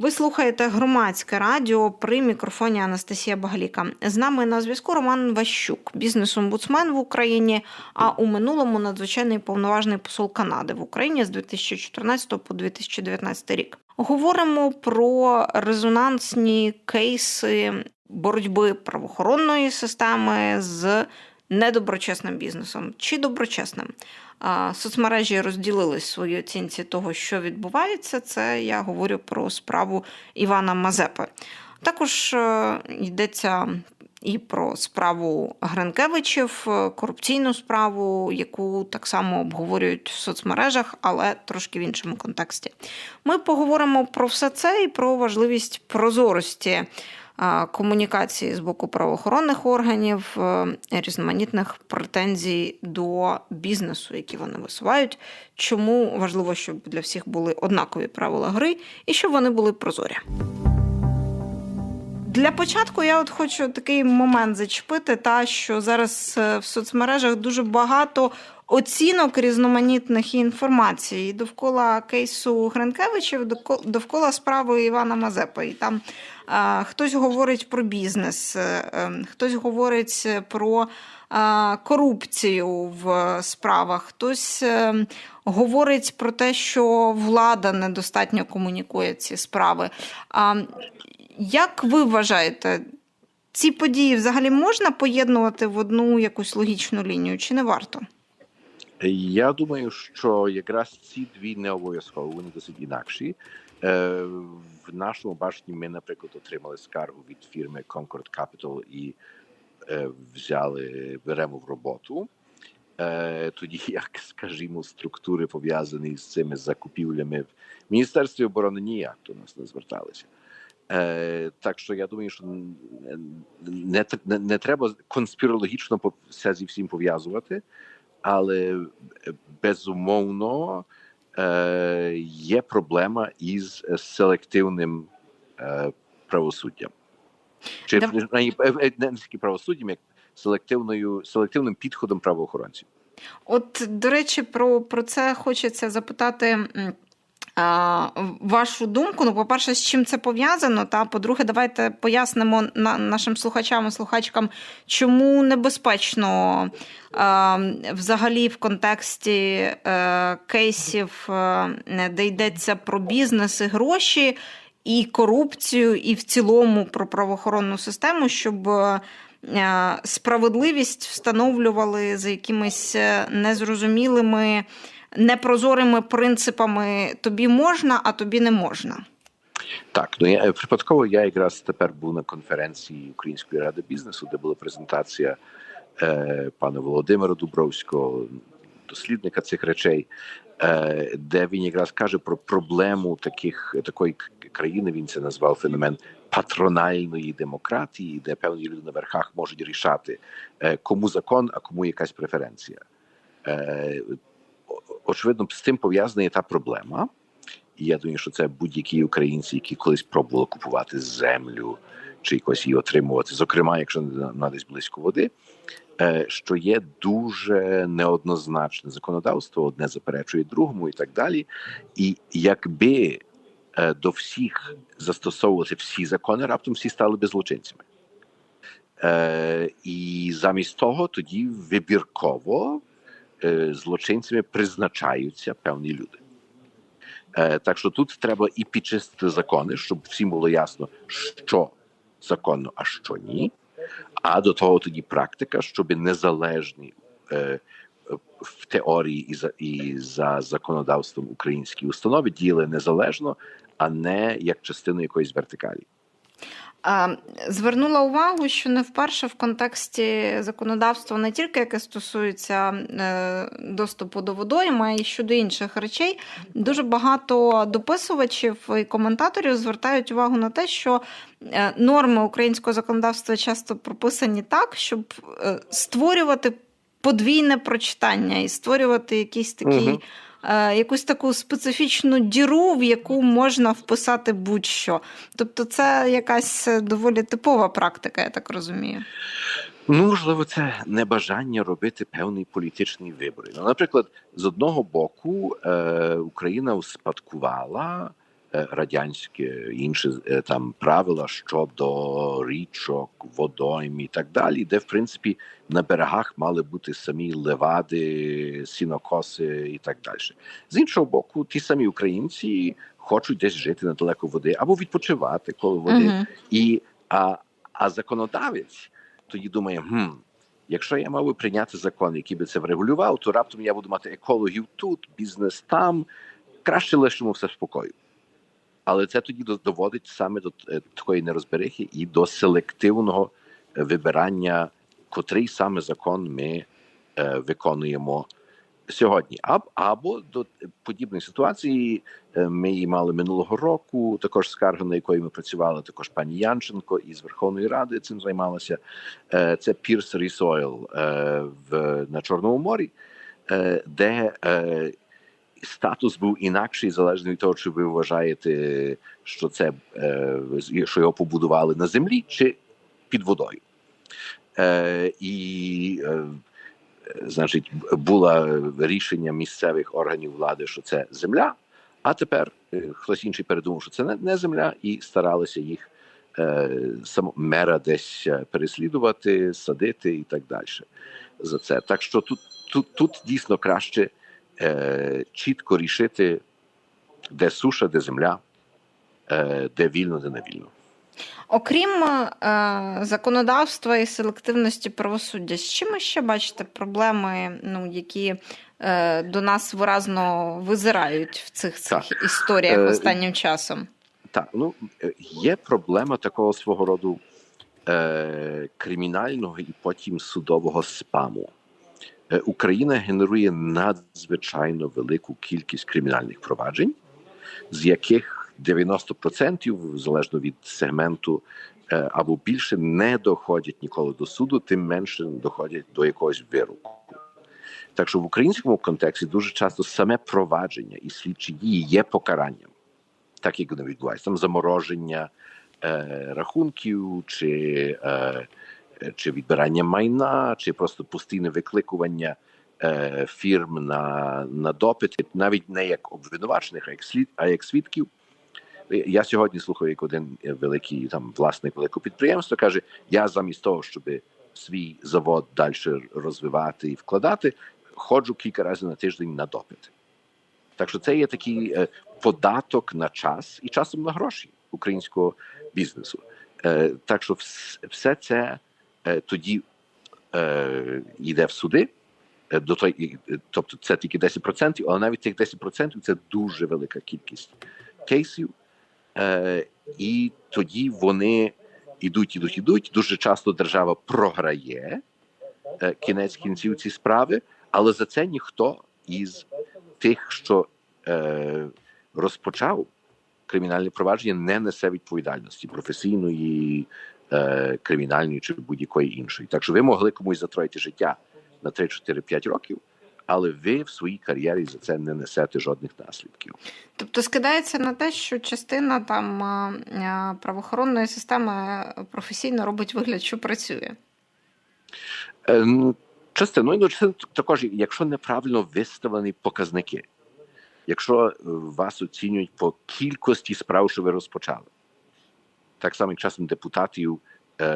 Ви слухаєте громадське радіо при мікрофоні Анастасія Багаліка. З нами на зв'язку Роман Ващук, бізнес-омбудсмен в Україні. А у минулому надзвичайний повноважний посол Канади в Україні з 2014 по 2019 рік. Говоримо про резонансні кейси боротьби правоохоронної системи з недоброчесним бізнесом чи доброчесним. Соцмережі розділились свої оцінці того, що відбувається. Це я говорю про справу Івана Мазепи. Також е, йдеться і про справу Гринкевичів, е, корупційну справу, яку так само обговорюють в соцмережах, але трошки в іншому контексті. Ми поговоримо про все це і про важливість прозорості комунікації з боку правоохоронних органів, е, різноманітних претензій до бізнесу, які вони висувають. Чому важливо, щоб для всіх були однакові правила гри і щоб вони були прозорі. Для початку я от хочу такий момент зачепити, та що зараз е, в соцмережах дуже багато оцінок різноманітних інформації довкола кейсу Гринкевичів, довкола справи Івана Мазепи. І там а, хтось говорить про бізнес, е, ем, хтось говорить про а, корупцію в справах, хтось ем, говорить про те, що влада недостатньо комунікує ці справи. Як ви вважаєте? Ці події взагалі можна поєднувати в одну якусь логічну лінію, чи не варто? Я думаю, що якраз ці дві не обов'язково вони досить інакші. Е, в нашому баченні ми, наприклад, отримали скаргу від фірми Concord Capital і е, взяли беремо в роботу. Е, тоді, як скажімо, структури пов'язані з цими закупівлями в Міністерстві оборони ніяк до нас не зверталися. Так що я думаю, що не не, не треба конспірологічно все зі всім пов'язувати але безумовно є проблема із селективним правосуддям. Чи не тільки правосуддям, як селективною селективним підходом правоохоронців. От, до речі, про, про це хочеться запитати. Вашу думку, ну, по-перше, з чим це пов'язано? Та по-друге, давайте пояснимо нашим слухачам і слухачкам, чому небезпечно взагалі в контексті е, кейсів, е, де йдеться про бізнес і гроші, і корупцію, і в цілому про правоохоронну систему, щоб е, справедливість встановлювали за якимись незрозумілими непрозорими принципами тобі можна, а тобі не можна. Так, ну я припадково я якраз тепер був на конференції Української ради бізнесу, де була презентація е, пана Володимира Дубровського, дослідника цих речей, е, де він якраз каже про проблему таких такої країни. Він це назвав феномен патрональної демократії, де певні люди на верхах можуть рішати, е, кому закон, а кому якась преференція. Е, очевидно, з цим пов'язана та проблема. І я думаю, що це будь-які українці, які колись пробували купувати землю чи якось її отримувати, зокрема, якщо на десь близько води, е, що є дуже неоднозначне законодавство, одне заперечує другому, і так далі. І якби е, до всіх застосовувати всі закони, раптом всі стали би злочинцями. Е, і замість того тоді вибірково злочинцями призначаються певні люди. Е, так що тут треба і підчистити закони, щоб всім було ясно, що законно, а що ні. А до того тоді практика, щоб незалежні е, в теорії і за і за законодавством українські установи діяли незалежно, а не як частину якоїсь вертикалі. Звернула увагу, що не вперше в контексті законодавства не тільки яке стосується е, доступу до водойм, а й щодо інших речей, дуже багато дописувачів і коментаторів звертають увагу на те, що е, норми українського законодавства часто прописані так, щоб е, створювати подвійне прочитання і створювати якісь такі. Угу. Е, якусь таку специфічну діру, в яку можна вписати будь-що. Тобто, це якась доволі типова практика, я так розумію. Ну, можливо, це небажання робити певний політичний вибір. Ну, наприклад, з одного боку, е, Україна успадкувала е, радянські інші е, там правила щодо річок, водойм і так далі, де в принципі на берегах мали бути самі левади, сінокоси і так далі. З іншого боку, ті самі українці хочуть десь жити недалеко води або відпочивати коло води. Мгм. І а, а законодавець тоді думає: хм, якщо я мав би прийняти закон, який би це врегулював, то раптом я буду мати екологів тут, бізнес там. Краще лишимо все в спокою. Але це тоді доводить саме до е, такої нерозберихи і до селективного е, вибирання, котрий саме закон ми е, виконуємо сьогодні. Аб, або до подібної ситуації ми її мали минулого року. Також скарга, на якої ми працювали, також пані Янченко із Верховної Ради цим займалася. Це е, в на Чорному морі, де статус був інакший, залежно від того, чи ви вважаєте, що це е, що його побудували на землі чи під водою. Е, І е, значить, було рішення місцевих органів влади, що це земля. А тепер хтось інший передумав, що це не, земля, і старалися їх е, сам мера десь переслідувати, садити і так далі. За це. Так що тут, тут, тут дійсно краще е, чітко рішити, де суша, де земля, е, де вільно, де не вільно. Окрім е, законодавства і селективності правосуддя, з чим ви ще бачите проблеми, ну, які е, до нас виразно визирають в цих, цих Так. історіях Е, останнім часом? Так, ну е, є проблема такого свого роду е, кримінального і потім судового спаму. Е, Україна генерує надзвичайно велику кількість кримінальних проваджень, з яких 90% залежно від сегменту е, або більше не доходять ніколи до суду, тим менше доходять до якогось вироку. Так що в українському контексті дуже часто саме провадження і слідчі дії є покаранням так як воно відбувається. Там замороження е, рахунків, чи, е, чи відбирання майна, чи просто постійне викликування фірм на, на допити, навіть не як обвинувачених, а як слід, а як свідків. Я сьогодні слухав, як один великий там власник великого підприємства каже: я замість того, щоб свій завод далі розвивати і вкладати, ходжу кілька разів на тиждень на допит. Так що це є такий податок на час і часом на гроші українського бізнесу. Так що все це тоді е, йде в суди. е, До той, е, тобто це тільки 10%, але навіть тих 10% це дуже велика кількість кейсів. Е, і тоді вони ідуть, ідуть, ідуть. Дуже часто держава програє е, кінець кінців ці справи, але за це ніхто із тих, що е, розпочав кримінальне провадження, не несе відповідальності професійної, е, кримінальної чи будь-якої іншої. Так що ви могли комусь затроїти життя на 3-4-5 років, але ви в своїй кар'єрі за це не несете жодних наслідків. Тобто скидається на те, що частина там правоохоронної системи професійно робить вигляд, що працює. Е, ну, Частиною ну, частиною також, якщо неправильно виставлені показники, якщо е, вас оцінюють по кількості справ, що ви розпочали, так само, як часом депутатів е,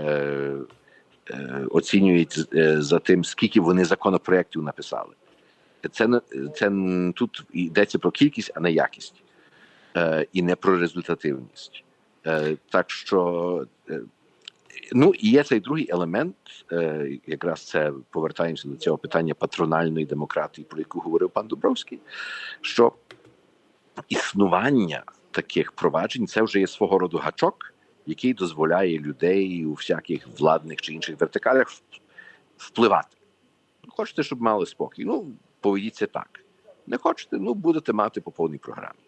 е, оцінюють за тим, скільки вони законопроєктів написали. Це, це тут йдеться про кількість, а не якість, е, і не про результативність. Е, так що е, Ну і є цей другий елемент, е, якраз це повертаємося до цього питання патрональної демократії, про яку говорив пан Дубровський. Що існування таких проваджень це вже є свого роду гачок, який дозволяє людей у всяких владних чи інших вертикалях впливати. Хочете, щоб мали спокій? Ну, поведіться так. Не хочете, ну будете мати по повній програмі.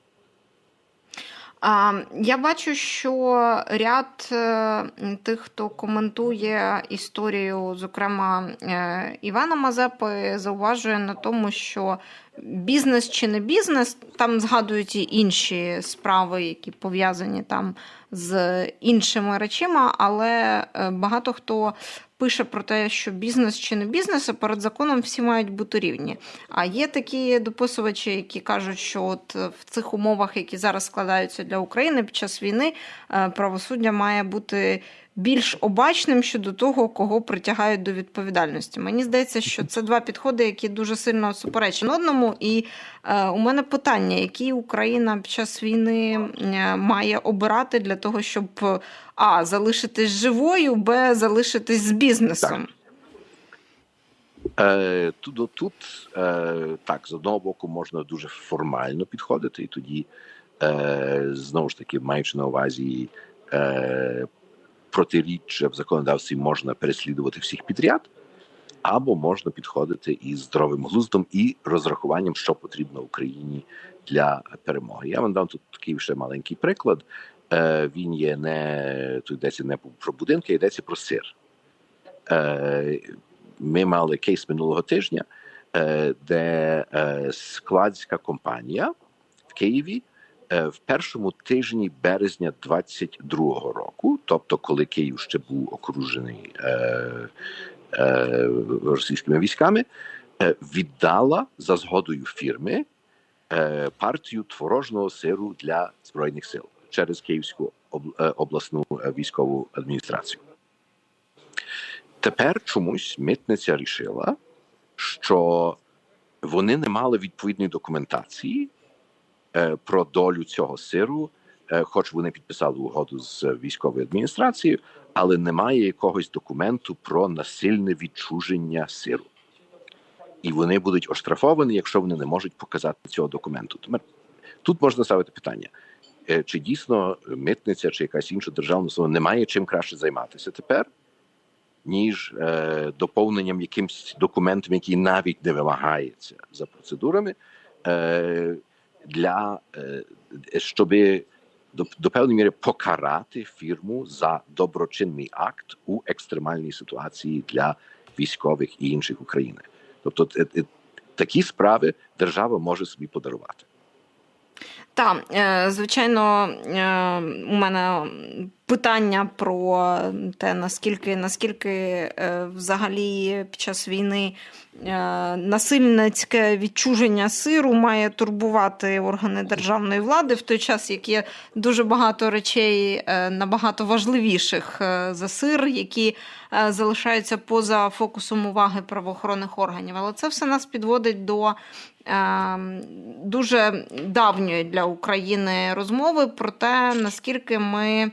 Я бачу, що ряд е, тих, хто коментує історію, зокрема е, Івана Мазепи, зауважує на тому, що бізнес чи не бізнес, там згадують і інші справи, які пов'язані там з іншими речима, але е, багато хто пише про те, що бізнес чи не бізнес, а перед законом всі мають бути рівні. А є такі дописувачі, які кажуть, що от е, в цих умовах, які зараз складаються для України під час війни, е, правосуддя має бути більш обачним щодо того, кого притягають до відповідальності. Мені здається, що це два підходи, які дуже сильно суперечать одному. І е, у мене питання, які Україна під час війни має обирати для того, щоб а залишитись живою, б залишитись з бізнесом. Е, тут, тут е, так, з одного боку, можна дуже формально підходити, і тоді, е, знову ж таки, маючи на увазі протиріччя в законодавстві, можна переслідувати всіх підряд, або можна підходити із здоровим глуздом і розрахуванням, що потрібно Україні для перемоги. Я вам дам тут такий ще маленький приклад. Е, він є не тут йдеться не про будинки, йдеться про сир. Е, ми мали кейс минулого тижня, е, де е, складська компанія в Києві е, в першому тижні березня 22-го року, тобто коли Київ ще був окружений е, е, російськими військами, е, віддала за згодою фірми е, партію творожного сиру для збройних сил через Київську е, обласну е, військову адміністрацію. Тепер чомусь митниця рішила, що вони не мали відповідної документації е, про долю цього сиру, хоч вони підписали угоду з військовою адміністрацією, але немає якогось документу про насильне відчуження сиру. І вони будуть оштрафовані, якщо вони не можуть показати цього документу. Тепер тут можна ставити питання: е, чи дійсно митниця чи якась інша державна установа не має чим краще займатися тепер? ніж е, доповненням якимсь документом, який навіть не вимагається за процедурами, е, для е, щоб до, до певної міри покарати фірму за доброчинний акт у екстремальній ситуації для військових і інших України. Тобто такі справи держава може собі подарувати. Так, звичайно, у мене питання про те, наскільки наскільки е, взагалі під час війни насильницьке відчуження сиру має турбувати органи державної влади в той час, як є дуже багато речей набагато важливіших за сир, які залишаються поза фокусом уваги правоохоронних органів. Але це все нас підводить до дуже давньої для України розмови про те, наскільки ми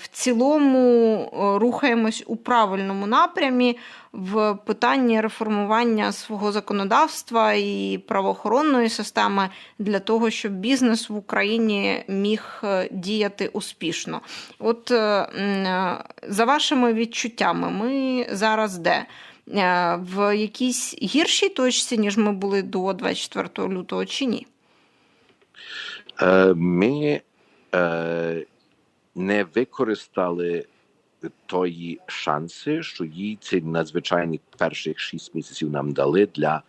в цілому рухаємось у правильному напрямі в питанні реформування свого законодавства і правоохоронної системи для того, щоб бізнес в Україні міг діяти успішно. От за вашими відчуттями, ми зараз де? В якійсь гіршій точці, ніж ми були до 24 лютого, чи ні? Ми не використали тої шанси, що їй ці надзвичайні перших шість місяців нам дали для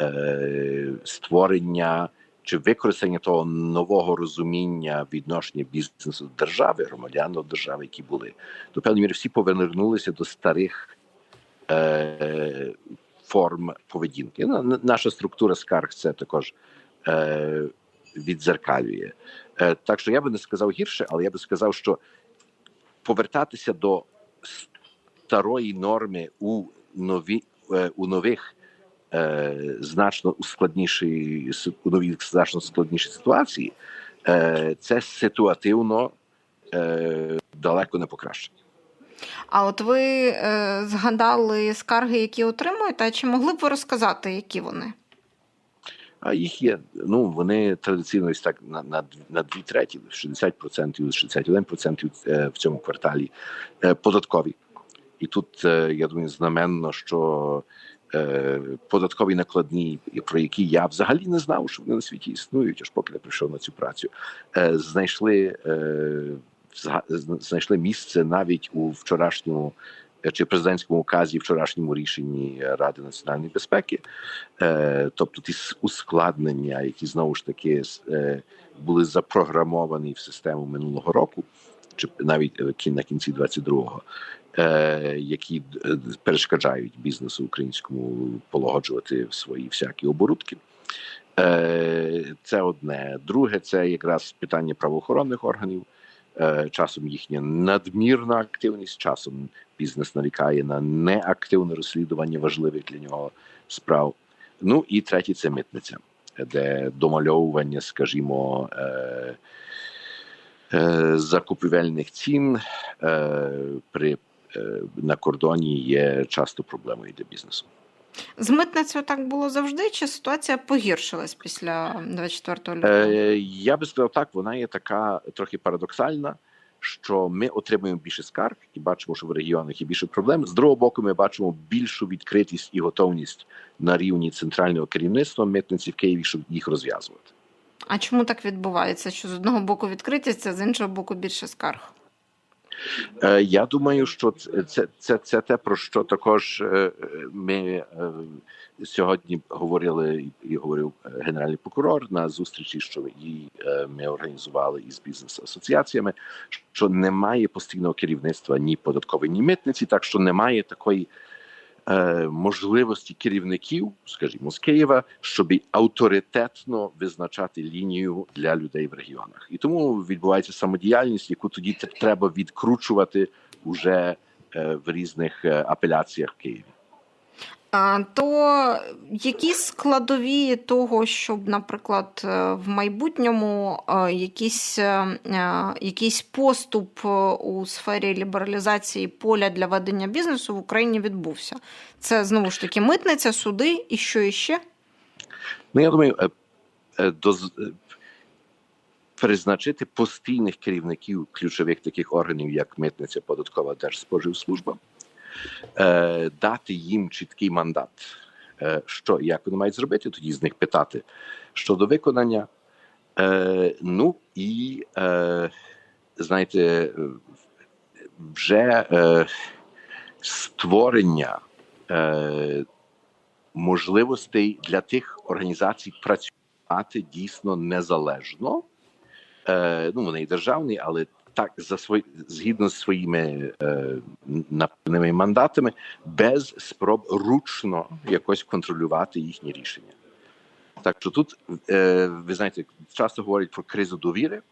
е, створення чи використання того нового розуміння відношення бізнесу до держави, громадян до держави, які були до певної міри всі повернулися до старих е, форм поведінки. Наша структура скарг це також е, відзеркалює. Е, так що я би не сказав гірше, але я би сказав, що повертатися до старої норми у нові е, у нових е, значно складнішій у новій значно складнішій ситуації, е, це ситуативно далеко не покращить. А от ви е, згадали скарги, які отримуєте, а чи могли б ви розказати, які вони? А їх є. Ну вони традиційно ось так на на, на дві треті, 60%, 61% в цьому кварталі е, податкові. І тут е, я думаю, знаменно, що е, податкові накладні, про які я взагалі не знав, що вони на світі існують, аж поки не прийшов на цю працю, знайшли знайшли місце навіть у вчорашньому чи президентському указі вчорашньому рішенні Ради національної безпеки, е, тобто ті ускладнення, які знову ж таки е, були запрограмовані в систему минулого року, чи навіть на кінці 22-го, які перешкоджають бізнесу українському полагоджувати свої всякі оборудки. Це одне. Друге, це якраз питання правоохоронних органів. Часом їхня надмірна активність, часом бізнес нарікає на неактивне розслідування важливих для нього справ. Ну і третє це митниця, де домальовування, скажімо, е, е, закупівельних цін е, при на кордоні є часто проблемою для бізнесу. З митницею так було завжди, чи ситуація погіршилась після 24 лютого? Е, Я би сказав так, вона є така трохи парадоксальна, що ми отримуємо більше скарг і бачимо, що в регіонах є більше проблем. З другого боку, ми бачимо більшу відкритість і готовність на рівні центрального керівництва митниці в Києві, щоб їх розв'язувати. А чому так відбувається? Що з одного боку відкритість, а з іншого боку більше скарг? Е, я думаю, що це це, це те, про що також е, ми е, сьогодні говорили і говорив генеральний прокурор на зустрічі, що її ми організували із бізнес-асоціаціями, що немає постійного керівництва ні податкової, ні митниці, так що немає такої. Можливості керівників, скажімо, з Києва, щоб авторитетно визначати лінію для людей в регіонах, і тому відбувається самодіяльність, яку тоді треба відкручувати уже в різних апеляціях в Києві. То які складові того, щоб, наприклад, в майбутньому якийсь якийсь поступ у сфері лібералізації поля для ведення бізнесу в Україні відбувся? Це знову ж таки митниця, суди і що іще? Ну, я думаю, до призначити постійних керівників ключових таких органів, як митниця, податкова держспоживслужба. Е, дати їм чіткий мандат, е, що як вони мають зробити, тоді з них питати щодо виконання. Е, ну і знаєте, вже створення можливостей для тих організацій працювати дійсно незалежно. Ну, вони і державні, але так за свої згідно з своїми е, напевними мандатами, без спроб ручно якось контролювати їхні рішення. Так що тут е, ви знаєте, часто говорять про кризу довіри.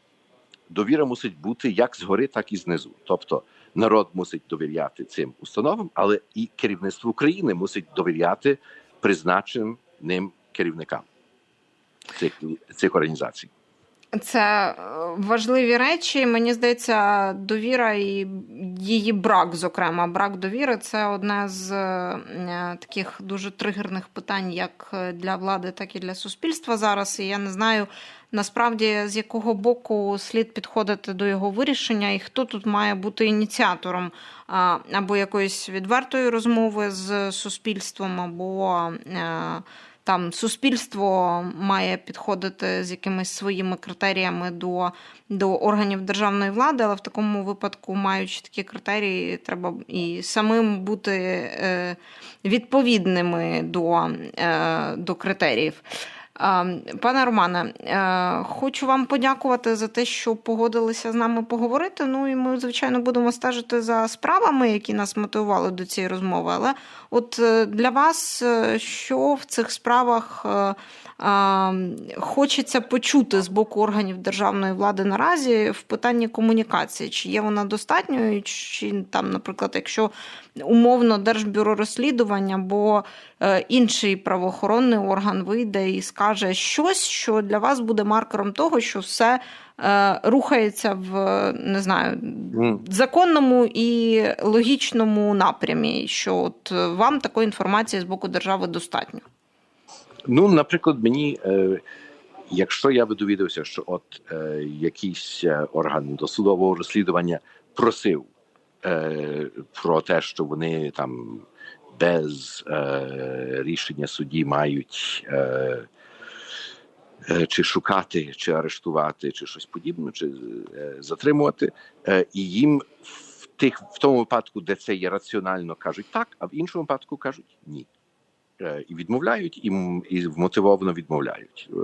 Довіра мусить бути як згори, так і знизу. Тобто народ мусить довіряти цим установам, але і керівництво України мусить довіряти призначеним ним керівникам цих цих організацій. Це е, важливі речі. Мені здається, довіра і її брак, зокрема, брак довіри це одне з е, таких дуже тригерних питань, як для влади, так і для суспільства зараз. І я не знаю насправді з якого боку слід підходити до його вирішення, і хто тут має бути ініціатором або якоїсь відвертої розмови з суспільством, або е, там суспільство має підходити з якимись своїми критеріями до до органів державної влади, але в такому випадку, маючи такі критерії, треба і самим бути е, відповідними до, е, до критеріїв. Пане Романе, е, хочу вам подякувати за те, що погодилися з нами поговорити. Ну і ми, звичайно, будемо стежити за справами, які нас мотивували до цієї розмови. Але от е, для вас е, що в цих справах хочеться почути з боку органів державної влади наразі в питанні комунікації, чи є вона достатньою, чи там, наприклад, якщо умовно Держбюро розслідування або інший правоохоронний орган вийде і скаже щось, що для вас буде маркером того, що все. Е, рухається в не знаю законному і логічному напрямі, що от вам такої інформації з боку держави достатньо. Ну, наприклад, мені, е, якщо я би довідався, що от е, якийсь е, орган досудового розслідування просив е, про те, що вони там без е, рішення судді мають е, чи шукати, чи арештувати, чи щось подібне, чи затримувати, і їм в тих в тому випадку, де це є раціонально, кажуть так, а в іншому випадку кажуть ні. Е, І відмовляють, і, і вмотивовано відмовляють. Е,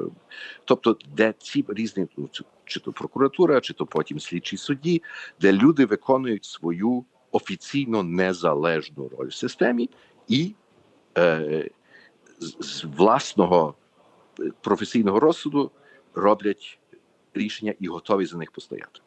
Тобто, де ці різні ну, чи- то прокуратура, чи то потім слідчі судді, де люди виконують свою офіційно незалежну роль в системі і е, з, з власного е, професійного розсуду роблять рішення і готові за них постояти.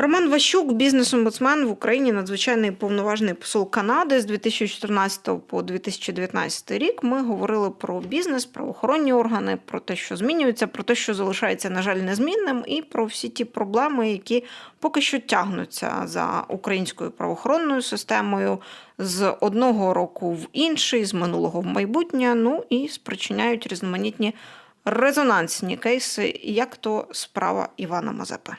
Роман Ващук, бізнес-омбудсмен в Україні, надзвичайний повноважний посол Канади з 2014 по 2019 рік. Ми говорили про бізнес, правоохоронні органи, про те, що змінюється, про те, що залишається, на жаль, незмінним, і про всі ті проблеми, які поки що тягнуться за українською правоохоронною системою з одного року в інший, з минулого в майбутнє. Ну і спричиняють різноманітні резонансні кейси, як то справа Івана Мазепи.